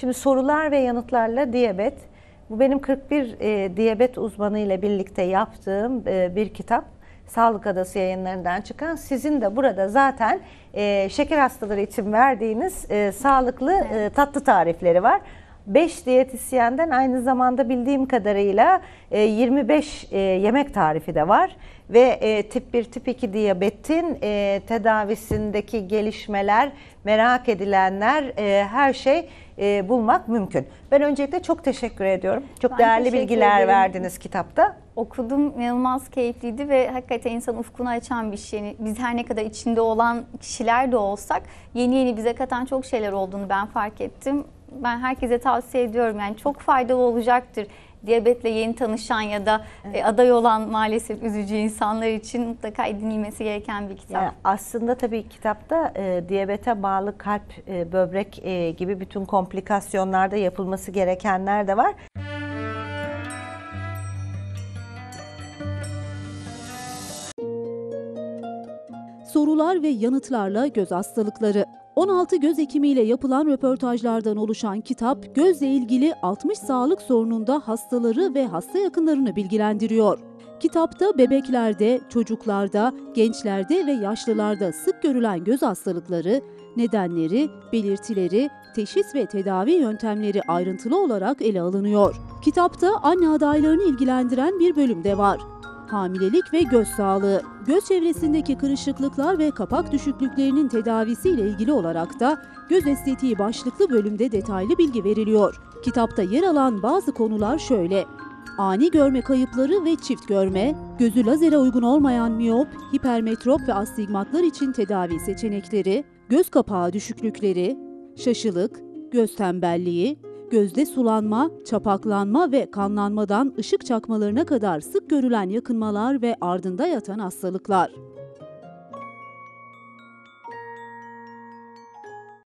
Şimdi sorular ve yanıtlarla diyabet. Bu benim 41 e, diyabet uzmanı ile birlikte yaptığım e, bir kitap. Sağlık Adası yayınlarından çıkan sizin de burada zaten e, şeker hastaları için verdiğiniz e, sağlıklı e, tatlı tarifleri var. 5 diyetisyenden aynı zamanda bildiğim kadarıyla e, 25 e, yemek tarifi de var ve e, tip 1 tip 2 diyabetin e, tedavisindeki gelişmeler, merak edilenler e, her şey e, bulmak mümkün. Ben öncelikle çok teşekkür ediyorum. Çok Ben değerli bilgiler ederim. verdiniz kitapta. Okudum inanılmaz keyifliydi ve hakikaten insan ufkunu açan bir şey. Biz her ne kadar içinde olan kişiler de olsak yeni yeni bize katan çok şeyler olduğunu ben fark ettim. Ben herkese tavsiye ediyorum yani çok faydalı olacaktır. Diyabetle yeni tanışan ya da e, aday olan maalesef üzücü insanlar için mutlaka edinilmesi gereken bir kitap. Yani aslında tabii kitapta e, diyabete bağlı kalp, e, böbrek e, gibi bütün komplikasyonlarda yapılması gerekenler de var. Sorular ve yanıtlarla göz hastalıkları. 16 göz hekimiyle yapılan röportajlardan oluşan kitap gözle ilgili 60 sağlık sorununda hastaları ve hasta yakınlarını bilgilendiriyor. Kitapta bebeklerde, çocuklarda, gençlerde ve yaşlılarda sık görülen göz hastalıkları, nedenleri, belirtileri, teşhis ve tedavi yöntemleri ayrıntılı olarak ele alınıyor. Kitapta anne adaylarını ilgilendiren bir bölüm de var. Hamilelik ve göz sağlığı, göz çevresindeki kırışıklıklar ve kapak düşüklüklerinin tedavisiyle ilgili olarak da göz estetiği başlıklı bölümde detaylı bilgi veriliyor. Kitapta yer alan bazı konular şöyle. Ani görme kayıpları ve çift görme, gözü lazere uygun olmayan miyop, hipermetrop ve astigmatlar için tedavi seçenekleri, göz kapağı düşüklükleri, şaşılık, göz tembelliği, gözde sulanma, çapaklanma ve kanlanmadan ışık çakmalarına kadar sık görülen yakınmalar ve ardında yatan hastalıklar.